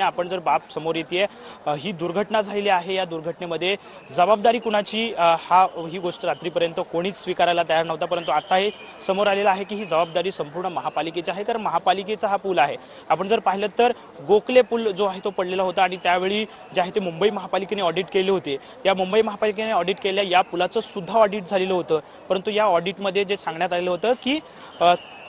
आपण जर बाब समोर येते ही दुर्घटना झालेली आहे या दुर्घटनेमध्ये जबाबदारी कुणाची हा ही गोष्ट रात्रीपर्यंत कोणीच स्वीकारायला तयार नव्हता परंतु आता हे समोर आलेलं आहे की ही जबाबदारी संपूर्ण महापालिकेची आहे कारण महापालिकेचा हा पूल आहे. आपण जर पाहिलं तर गोखले पूल जो आहे तो पडलेला होता आणि त्यावेळी जे आहे ते मुंबई महापालिकेने ऑडिट केले होते. या मुंबई महापालिकेने ऑडिट केल्या या पुलाचं सुद्धा ऑडिट झालेलं होतं परंतु या ऑडिटमध्ये जे सांगण्यात आलेलं होतं की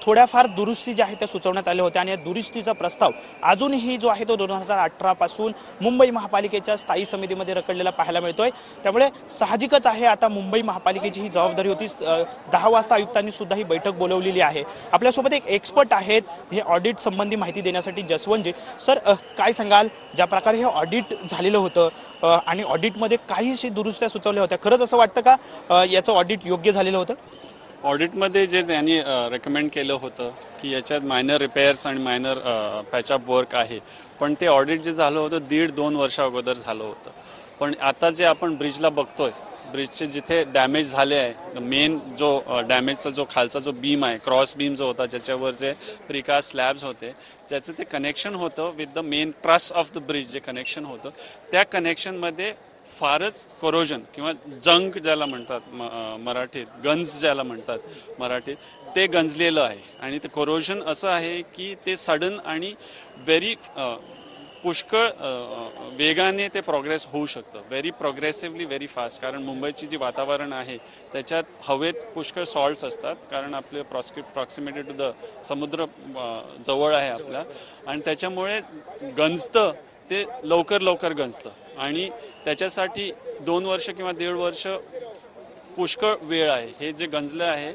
थोड्याफार दुरुस्ती ज्या आहेत त्या सुचवण्यात आल्या होत्या आणि या दुरुस्तीचा प्रस्ताव अजूनही जो आहे तो दोन हजार अठरा पासून मुंबई महापालिकेच्या स्थायी समितीमध्ये रखडलेला पाहायला मिळतोय. त्यामुळे साहजिकच आहे आता मुंबई महापालिकेची ही जबाबदारी होती. दहा वाजता आयुक्तांनी सुद्धा ही बैठक बोलवलेली आहे. आपल्यासोबत एक एक्सपर्ट आहेत हे ऑडिट संबंधी माहिती देण्यासाठी जसवंतजी. सर काय सांगाल? ज्या प्रकारे हे ऑडिट झालेलं होतं आणि ऑडिटमध्ये काहीशी दुरुस्त्या सुचवल्या होत्या. खरंच असं वाटतं का याचं ऑडिट योग्य झालेलं होतं? ऑडिटमध्ये जे त्यांनी रेकमेंड केलं होतं की याच्यात मायनर रिपेअर्स आणि मायनर पॅचअप वर्क आहे. पण ते ऑडिट जे झालं होतं दीड दोन वर्षा अगोदर झालं होतं. पण आता जे आपण ब्रिजला बघतोय ब्रिजचे जिथे डॅमेज झाले आहे मेन जो डॅमेजचा जो खालचा जो बीम आहे क्रॉस बीम जो होता ज्याच्यावर जे प्रिकास्ट स्लॅब्स होते ज्याचं ते कनेक्शन होतं with the main truss of the bridge जे कनेक्शन होतं त्या कनेक्शनमध्ये फारच कोरोजन किंवा जंक ज्याला म्हणतात म- मराठीत गंज ज्याला म्हणतात मराठीत ते गंजलेलं आहे. आणि ते कोरोजन असं आहे की ते सडन आणि व्हेरी पुष्कळ वेगाने ते प्रोग्रेस होऊ शकतं. व्हेरी प्रोग्रेसिव्हली व्हेरी फास्ट कारण मुंबईची जी वातावरण आहे त्याच्यात हवेत पुष्कळ सॉल्ट्स असतात. कारण आपले प्रॉक्सिमिटी टू द समुद्र जवळ आहे आपला आणि त्याच्यामुळे गंजतं ते लवकर लवकर गंजतं. आणि त्याच्यासाठी दोन वर्ष किंवा दीड वर्ष पुष्कळ वेळ आहे. हे जे गंजलं आहे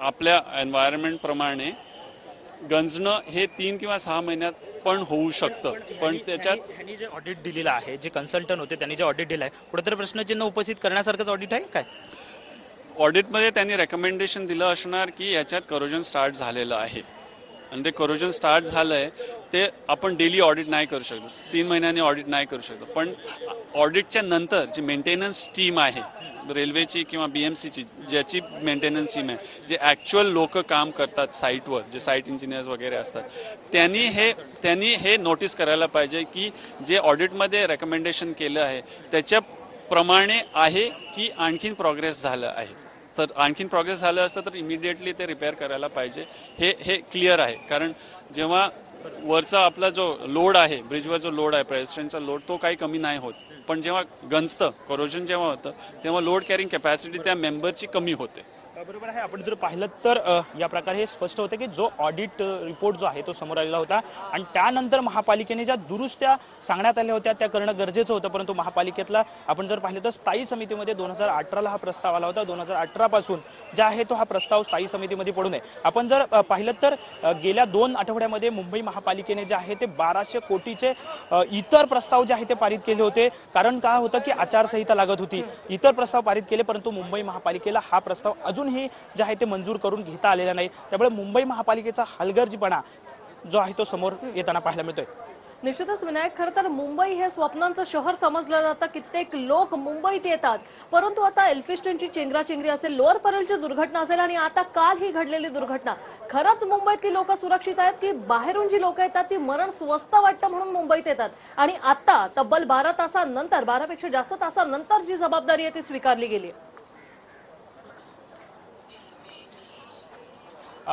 आपल्या एन्व्हायरमेंट प्रमाणे गंजणं हे तीन किंवा सहा महिन्यात पण होऊ शकतं. पण त्याच्यात त्यांनी जे ऑडिट दिलेलं आहे जे कन्सल्टंट होते त्यांनी जे ऑडिट दिलं आहे कुठेतरी प्रश्नचिन्ह उपस्थित करण्यासारखंच ऑडिट आहे काय? ऑडिटमध्ये त्यांनी रेकमेंडेशन दिलं असणार की याच्यात करोजन स्टार्ट झालेलं आहे. आणि ते करोजन स्टार्ट झालंय ते आपण डेली ऑडिट नाही करू शकतो. तीन महिन्यांनी ऑडिट नाही करू शकतो. पण ऑडिटच्या नंतर जी मेंटेनन्स टीम आहे रेल्वेची किंवा बीएमसीची ज्याची मेंटेनन्स टीम आहे जे ऍक्च्युअल लोक काम करतात साईटवर जे साईट इंजिनियर्स वगैरे असतात त्यांनी हे त्यांनी हे नोटीस करायला पाहिजे की जे ऑडिटमध्ये रेकमेंडेशन केलं आहे त्याच्या प्रमाणे आहे की आणखीन प्रोग्रेस झालं आहे. तर आणखीन प्रोग्रेस झालं असतं तर इमिडिएटली ते रिपेअर करायला पाहिजे. हे हे क्लिअर आहे. कारण जेव्हा वरचा आपला जो लोड आहे ब्रिजवर जो लोड आहे प्रेस्टेंटचा लोड तो काही कमी नाही होत. पण जेव्हा गंजतं कोरोजन जेव्हा होतं तेव्हा लोड कॅरिंग कॅपॅसिटी त्या मेंबरची कमी होते. बरोबर आहे? आपण जर पाहिलं तर या प्रकारे हे स्पष्ट होतं की जो ऑडिट रिपोर्ट जो आहे तो समोर आलेला होता आणि त्यानंतर महापालिकेने ज्या दुरुस्त्या सांगण्यात आल्या होत्या त्या करणं गरजेचं होतं. परंतु महापालिकेतला आपण जर पाहिलं तर स्थायी समितीमध्ये दोन हजार अठराला हा प्रस्ताव आला होता. दोन हजार अठरापासून ज्या जे आहे तो हा प्रस्ताव स्थायी समितीमध्ये पडू नये. आपण जर पाहिलं तर गेल्या दोन आठवड्यामध्ये मुंबई महापालिकेने जे आहे ते बाराशे कोटीचे इतर प्रस्ताव जे आहे ते पारित केले होते. कारण काय होतं की आचारसंहिता लागत होती. इतर प्रस्ताव पारित केले परंतु मुंबई महापालिकेला हा प्रस्ताव अजून अजूनही जे आहे ते मंजूर करून घेता आलेलं नाही. त्यामुळे मुंबई महापालिकेचा हलगर्जीपणा जो आहे तो समोर येताना पाहायला मिळतोय. निश्चितच विनायक. खरं तर मुंबई हे स्वप्नांचं शहर समजलं जातं. कित्येक लोक मुंबईत येतात. परंतु आता एल्फिस्टनची चेंगराचेंगरी असेल लोअर परेलची दुर्घटना असेल आणि आता काल ही घडलेली दुर्घटना. खरंच मुंबईतली लोक सुरक्षित आहेत की बाहेरून जी लोक येतात ती मरण स्वस्त वाटतं म्हणून मुंबईत येतात? आणि आता तब्बल बारा तासांनंतर बारापेक्षा जास्त तासांनंतर जी जबाबदारी आहे ती स्वीकारली गेली आहे.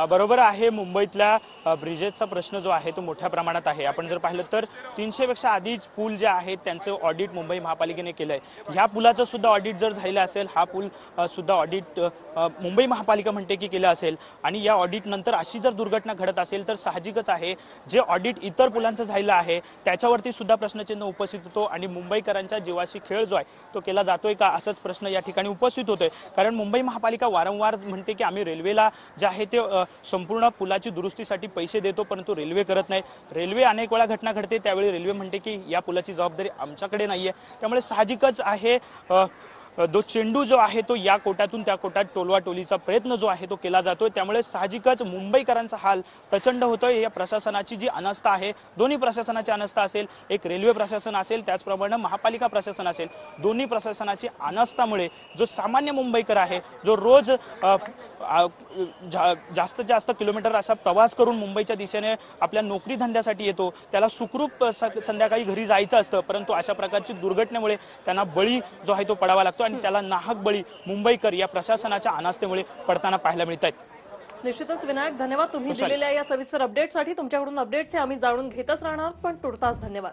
बरोबर आहे मुंबईतल्या ब्रिजेसचा प्रश्न जो आहे तो मोठ्या प्रमाणात आहे. आपण जर पाहिलं तर तीनशे पेक्षा आधीच पूल जे आहेत त्यांचं ऑडिट मुंबई महापालिकेने केलंय. ह्या पुलाचं सुद्धा ऑडिट जर झालेलं असेल हा पूल सुद्धा ऑडिट मुंबई महापालिका म्हणते की केलं असेल. आणि या ऑडिट नंतर अशी जर दुर्घटना घडत असेल तर साहजिकच आहे जे ऑडिट इतर पुलांचं झालेलं आहे त्याच्यावरती सुद्धा प्रश्नचिन्ह उपस्थित होतो आणि मुंबईकरांच्या जीवाशी खेळ जो आहे तो केला जातोय का असाच प्रश्न या ठिकाणी उपस्थित होतोय. कारण मुंबई महापालिका वारंवार म्हणते की आम्ही रेल्वेला जे आहे ते संपूर्ण पुलाची दुरुस्तीसाठी पैसे देतो परंतु रेल्वे करत नाही. रेल्वे अनेक वेळा घटना घडते त्यावेळी रेल्वे म्हणते की या पुलाची जबाबदारी आमच्याकडे नाही आहे त्यामुळे साहजिकच आहे जो चेंडू जो आहे तो या कोटातून त्या कोटात टोलवा टोलीचा प्रयत्न जो आहे तो केला जातोय. त्यामुळे साहजिकच मुंबईकरांचा हाल प्रचंड होतोय. या प्रशासनाची जी अनास्था आहे दोन्ही प्रशासनाची अनास्था असेल एक रेल्वे प्रशासन असेल त्याचप्रमाणे महापालिका प्रशासन असेल दोन्ही प्रशासनाची अनास्थामुळे जो सामान्य मुंबईकर आहे जो रोज जा- जास्तीत जास्त किलोमीटर असा प्रवास करून मुंबईच्या दिशेने आपल्या नोकरी धंद्यासाठी येतो. त्याला सुखरूप संध्याकाळी घरी जायचं असतं परंतु अशा प्रकारची दुर्घटनेमुळे त्यांना बळी जो आहे तो पडावा लागतो आणि त्याला नाहक बळी मुंबईकर या प्रशासनाच्या अनास्थेमुळे पडताना पाहायला मिळत आहेत निश्चितच विनायक धन्यवाद. तुम्ही. दिलेल्या या सविस्तर अपडेटसाठी तुमच्याकडून अपडेट्स हे आम्ही जाणून घेतच राहणार पण तुर्तास धन्यवाद.